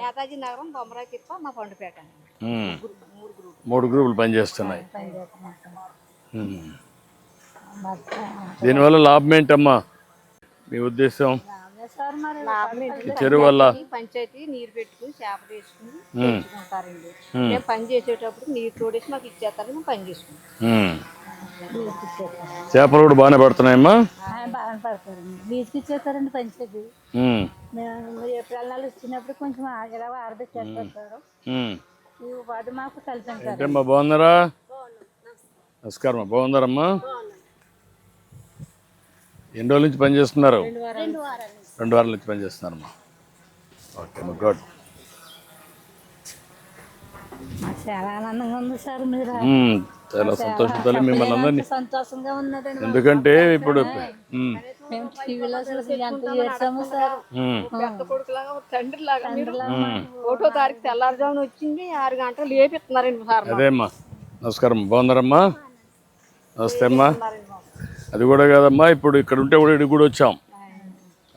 నేతాజీ నగరం బొమ్మరాయి తిప్ప మా పండుపేట. మూడు గ్రూపులు. పనిచేస్తున్నాయి. దీనివల్ల లాభం ఏంటమ్మా? మీ ఉద్దేశం? చెరువు వల్ల? పంచాయతీ నీరు పెట్టుకుని చేప వేసుకుని తెచ్చుకుంటారండి మేము పని చేసేటప్పుడు నీరు తోడేసి మాకు ఇచ్చేస్తారు మేము పని చేసుకుంటాం. చేపలు కూడా బాగానే పడుతున్నాయమ్మా? ఆయన బాగా పడతారండి. బీచ్కి ఇచ్చేస్తారండి పంచాయతీ. ఏప్రిల్ నెల వచ్చినప్పుడు కొంచెం ఇలా. ఈ వాడు మాకు కలిసి ఏంటమ్మా బాగున్నారా నమస్కారం అమ్మా. బాగున్నారమ్మా ఎన్ని రోజుల నుంచి పని చేస్తున్నారు రెండు వారాల నుంచి పని చేస్తున్నారమ్మా ఓకే అమ్మా గుడ్ చాలా ఆనందంగా ఉంది సార్ మీరు. చాలా సంతోషం మిమ్మల్ని అందరినీ సంతోషంగా ఉన్నదండి. ఎందుకంటే ఇప్పుడు. మేము టీవీలో చూసి ఎంత చేసాము సార్. పెద్ద కొడుకులాగా తండ్రి లాగా ఒకటో తారీఖు తెల్లారుజామున వచ్చింది ఆరు గంటలు లేపిస్తున్నారండి సార్ అదే అమ్మా నమస్కారం. బాగున్నారమ్మా? నమస్తే అమ్మా. అది కూడా కాదమ్మా ఇప్పుడు ఇక్కడ ఉంటే కూడా ఇక్కడికి కూడా వచ్చాం.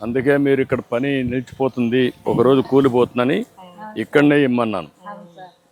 అందుకే మీరు ఇక్కడ పని నిలిచిపోతుంది ఒకరోజు కూలిపోతుందని ఇక్కడనే ఇమ్మన్నాను.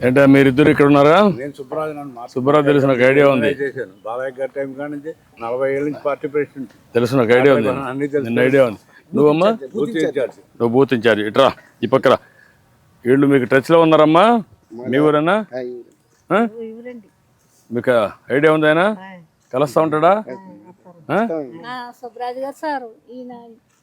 ఏంటా మీరిద్దరు ఇక్కడ ఉన్నారా? నేను సుబ్బరాజు సుబ్బారావు తెలిసిన ఒక ఐడియా ఉంది. చేశాను. బాబాయ్ గారి టైం కాడి నుంచి నలభై ఏళ్ళ నుంచి పార్టీ ప్రెసిడెంట్. తెలిసిన ఒక ఐడియా ఉంది. అన్ని తెలుసు. నిన్న ఐడియా ఉంది. నువ్వమ్మా బూత్ ఇన్ఛార్జ్. నువ్వు బూత్ ఇన్ఛార్జ్. ఇట్రా ఈ పక్కన వీళ్ళు మీకు టచ్లో ఉన్నారమ్మా? మీ ఊరేనా? ఆ? ఇవ్వరండి మీకు ఐడియా ఉంది ఆయన? కలుస్తా ఉంటాడా? సుబ్బరాజు గారు సార్.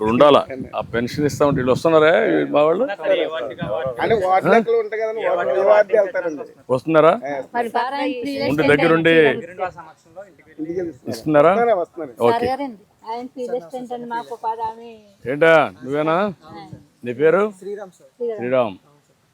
ఇక్కడ ఉండాలా ఆ పెన్షన్ ఇస్తామంటే వీళ్ళు వస్తున్నారా? మా వాళ్ళు? వస్తున్నారా? ఉండి దగ్గరుండి ఇస్తున్నారా? వస్తున్నారు ఓకే. ఏంటా నువ్వేనా? నీ పేరు? శ్రీరామ్ సార్. శ్రీరామ్.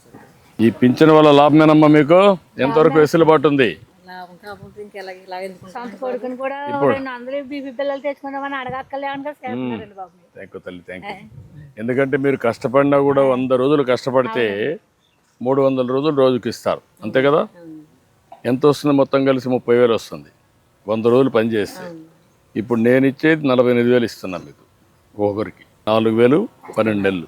సార్ ఈ పింఛన్ వల్ల లాభమేనమ్మా మీకు? ఎంతవరకు వెసులుబాటు ఉంది? ఎందుకంటే మీరు కష్టపడినా కూడా వంద రోజులు కష్టపడితే మూడు వందల రోజులు రోజుకి ఇస్తారు. అంతే కదా? ఎంత వస్తుంది మొత్తం కలిసి? ముప్పై వేలు వస్తుంది. వంద రోజులు పని చేస్తే. ఇప్పుడు నేను ఇచ్చేది నలభై ఎనిమిది వేలు ఇస్తున్నాను మీకు. ఒకరికి నాలుగు వేలు పన్నెండు నెలలు.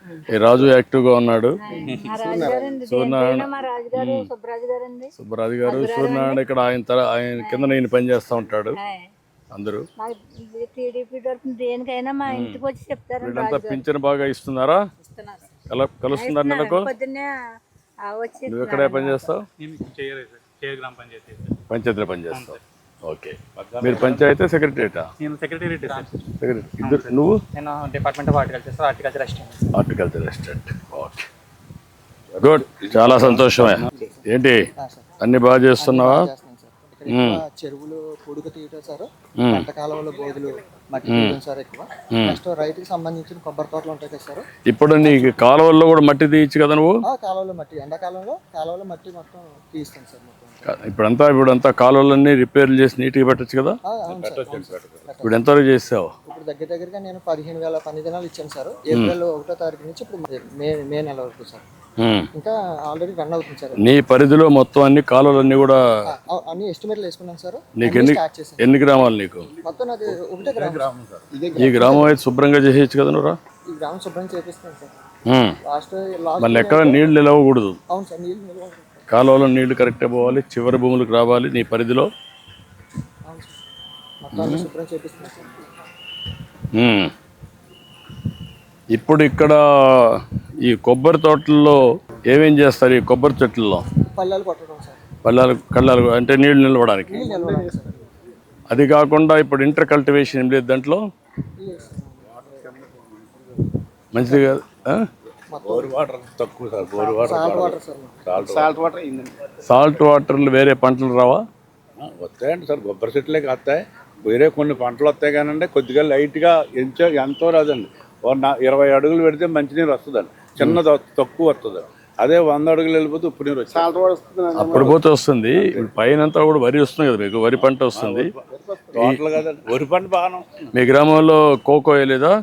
ఈ రాజు ఉన్నాడు. రాజుగారండి దేనికైనా మా రాజుగారు సుబ్బరాజు గారు సూర్యనారాయణ ఇక్కడ ఆయన తర ఆయన కింద నేను పనిచేస్తూ ఉంటాడు. ఆయ్. అందరూ. వీళ్ళంతా పింఛన్ బాగా ఇస్తున్నారా? ఇస్తున్నారు కల కలుస్తున్నారు నెలకు నువ్వు ఎక్కడే పని చేస్తావు? పంచాయతీలో పని చేస్తావు. ఓకే. మీరు పంచాయతీ సెక్రటరీటా? నేను సెక్రటరీ సెక్రటరీ. ఇద్దరు నువ్వు? నేను department of horticulture sir horticulture assistant. Horticulture assistant. Okay. Good. చాలా సంతోషమే. ఏంటి? అన్ని బాగా చేస్తున్నావా? చెరువులు పొడుగు తీయటం సార్. పంట కాలంలో బోధులు. మట్టి సార్ ఎక్కువ. నెక్స్ట్ రైతుకి సంబంధించిన కొబ్బరి తోటలు ఉంటాయి కదా సార్. ఇప్పుడు నీకు కాలువల్లో కూడా మట్టి తీయచ్చు కదా నువ్వు? ఆ కాలువలో మట్టి. ఎండాకాలంలో కాలువలో మట్టి మొత్తం తీస్తాం సార్ ఇప్పుడంతా ఇప్పుడంతా కాలువలన్నీ రిపేర్లు చేసి నీట్గా పెట్టచ్చు కదా. ఇప్పుడు ఎంతవరకు చేసావు ఇప్పుడు దగ్గర దగ్గరగా నేను పదిహేను వేల పని దినాలు ఇచ్చాను సార్. ఏప్రిల్ ఒకటో తారీఖు నుంచి ఇప్పుడు మే మే నెల వరకు సార్. ఇంకా ఆల్రెడీ రన్ అవుతుంది సార్. నీ పరిధిలో మొత్తం అన్ని కాలువలన్నీ కూడా అన్ని ఎస్టిమేట్లు వేసుకున్నాను సార్. నీకు ఎన్ని ఎన్ని గ్రామాలు నీకు? మొత్తం నాది ఒకటే గ్రామం. సార్. ఈ గ్రామం. అయితే శుభ్రంగా చేసేయచ్చు కదా నువ్వురా ఈ గ్రామం శుభ్రం చేపిస్తాను సార్. హ్మ్. లాస్ట్ లాస్ట్ మళ్ళీ ఎక్కడ నీళ్ళు నిలవకూడదు. అవును సార్ నీళ్ళు నిల్వ ఉంటుంది. కాలువలో నీళ్ళు కరెక్ట్గా పోవాలి చివరి భూములకు రావాలి నీ పరిధిలో. ఇప్పుడు ఇక్కడ ఈ కొబ్బరి తోటల్లో ఏమేం చేస్తారు ఈ కొబ్బరి చెట్లలో? పల్లెలు కళ్ళాలు అంటే నీళ్ళు నిలవడానికి? నీళ్ళు నిల్వడానికి సార్. అది కాకుండా ఇప్పుడు ఇంటర్ కల్టివేషన్ ఏం లేదు దాంట్లో. మంచిది కాదు ఆ? బోర్ వాటర్ తక్కువ sir bore water salt water sir. Salt salt water. అయిందండి సాల్ట్ వాటర్లు వేరే పంటలు రావా? వస్తాయండి సార్ కొబ్బరి చెట్లే వస్తాయి వేరే కొన్ని పంటలు వస్తాయి కానండి కొద్దిగా లైట్గా ఎంచో ఎంతో రాదండి. ఇరవై అడుగులు పెడితే మంచినీరు వస్తుందండి. చిన్న తక్కువ వస్తుంది అదే వంద అడుగులు వెళ్ళిపోతే ఉప్పు నీరు వస్తుందండి అప్పుడు పోతే వస్తుంది. ఇప్పుడు పైన అంతా కూడా వరి వస్తుంది కదా మీకు వరి పంట వస్తుంది. వరి పంట బాగానే వస్తుంది. మీ గ్రామంలో కోకో వేయలేదా.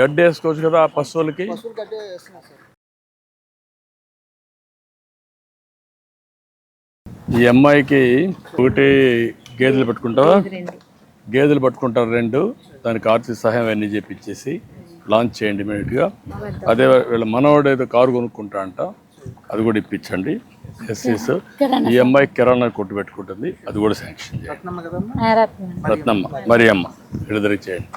గడ్డి వేసుకోవచ్చు కదా ఆ పశువులకి? ఈ అమ్మాయికి ఒకటి గేదెలు పెట్టుకుంటావా? రెండు. గేదెలు పట్టుకుంటారు రెండు. దానికి ఆర్థిక సహాయం అన్నీ చేపించేసి లాంచ్ చేయండి ఇమీడియట్గా. అదే వీళ్ళ మనవాడు ఏదో కారు కొనుక్కుంటా అంట అది కూడా ఇప్పించండి. ఎస్సీస్ ఈ అమ్మాయి కిరాణా కొట్టు పెట్టుకుంటుంది అది కూడా శాంక్షన్ చేయండి. రత్నమ్మ కదమ్మా ఆ, రత్నం. రత్నమ్మ మరి అమ్మ విడుదల చేయండి.